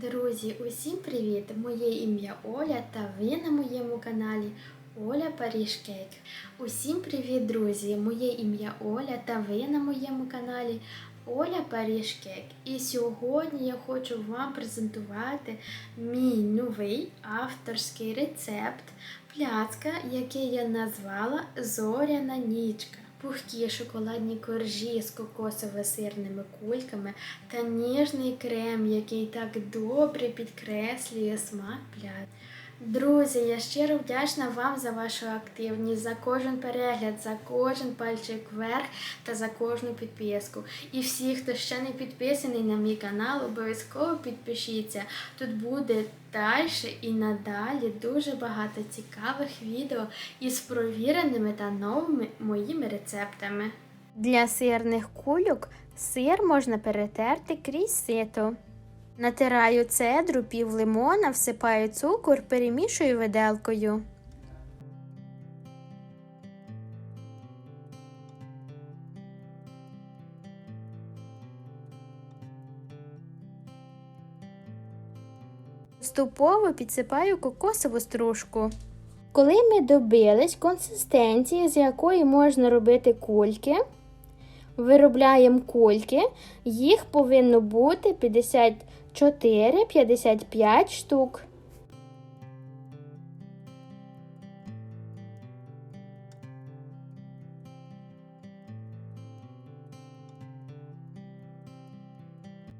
Друзі, усім привіт! Моє ім'я Оля та ви на моєму каналі Оля Паріж Кейк. Усім привіт, друзі! Моє ім'я Оля та ви на моєму каналі Оля Паріж Кейк. І сьогодні я хочу вам презентувати мій новий авторський рецепт пляцка, який я назвала Зоряна нічка. Пухкі шоколадні коржі з кокосово-сирними кульками та ніжний крем, який так добре підкреслює смак пляцка. Друзі, я щиро вдячна вам за вашу активність, за кожен перегляд, за кожен пальчик вверх та за кожну підписку. І всі, хто ще не підписаний на мій канал, обов'язково підпишіться. Тут буде далі і надалі дуже багато цікавих відео із провіреними та новими моїми рецептами. Для сирних кульок сир можна перетерти крізь сито. Натираю цедру, пів лимона, всипаю цукор, перемішую виделкою. Поступово підсипаю кокосову стружку. Коли ми добились консистенції, з якої можна робити кульки, виробляємо кульки, їх повинно бути 54-55 штук.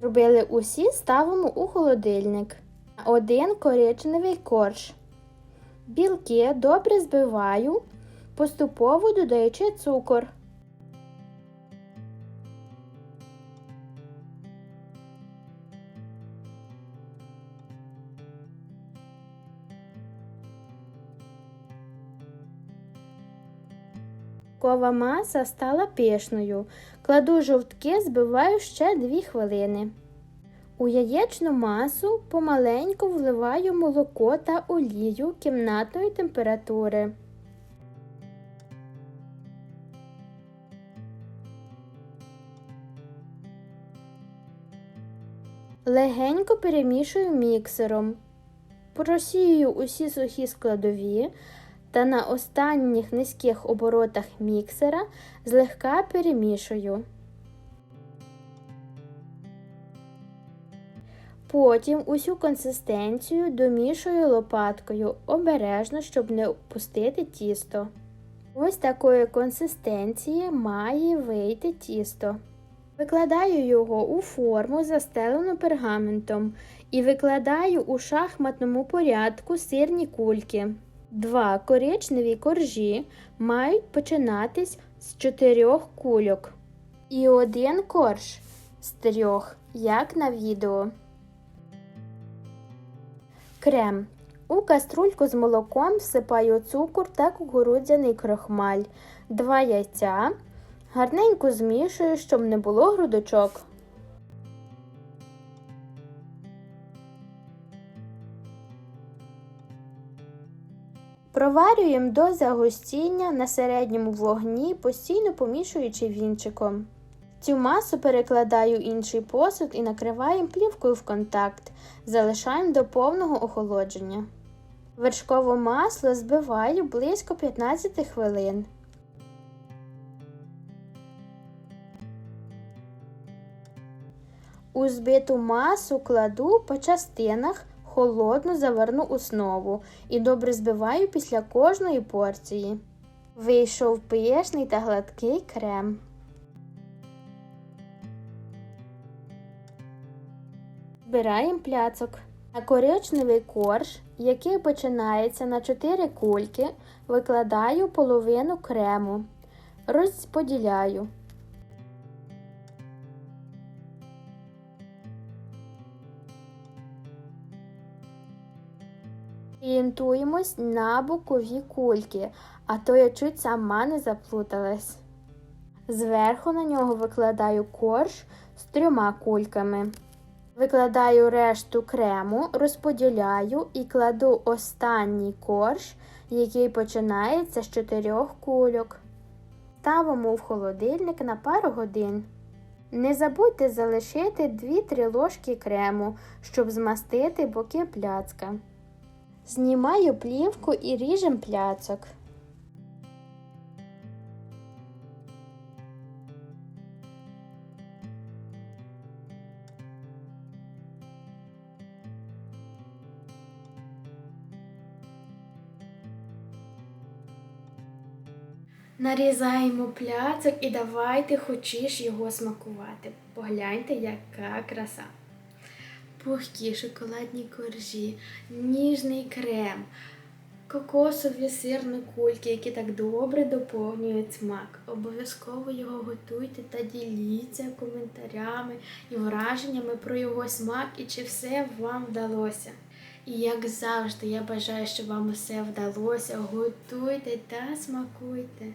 Робили усі, ставимо у холодильник. Один коричневий корж. Білки добре збиваю, поступово додаючи цукор. Кова маса стала пишною. Кладу жовтки, збиваю ще 2 хвилини. У яєчну масу помаленьку вливаю молоко та олію кімнатної температури. Легенько перемішую міксером. Просію усі сухі складові та на останніх низьких оборотах міксера злегка перемішую. Потім усю консистенцію домішую лопаткою обережно, щоб не опустити тісто. Ось такої консистенції має вийти тісто. Викладаю його у форму, застелену пергаментом, і викладаю у шахматному порядку сирні кульки. Два коричневі коржі мають починатись з чотирьох кульок. І один корж з трьох, як на відео. Крем. У каструльку з молоком всипаю цукор та кукурудзяний крохмаль, два яйця. Гарненько змішую, щоб не було грудочок. Проварюємо до загустіння на середньому вогні, постійно помішуючи вінчиком. Цю масу перекладаю в інший посуд і накриваємо плівкою в контакт. Залишаємо до повного охолодження. Вершкове масло збиваю близько 15 хвилин. У збиту масу кладу по частинах холодну заварну основу і добре збиваю після кожної порції. Вийшов пишний та гладкий крем. Збираємо пляцок. На коричневий корж, який починається на 4 кульки, викладаю половину крему. Розподіляю. Орієнтуємось на бокові кульки, а то я чуть сама не заплуталась. Зверху на нього викладаю корж з трьома кульками. Викладаю решту крему, розподіляю і кладу останній корж, який починається з чотирьох кульок. Ставимо в холодильник на пару годин. Не забудьте залишити 2-3 ложки крему, щоб змастити боки пляцка. Знімаю плівку і ріжем пляцок. Нарізаємо пляцок і давайте хочеш його смакувати. Погляньте, яка краса. Пухкі шоколадні коржі, ніжний крем, кокосові сирні кульки, які так добре доповнюють смак. Обов'язково його готуйте та діліться коментарями і враженнями про його смак і чи все вам вдалося. І як завжди, я бажаю, щоб вам усе вдалося. Готуйте та смакуйте.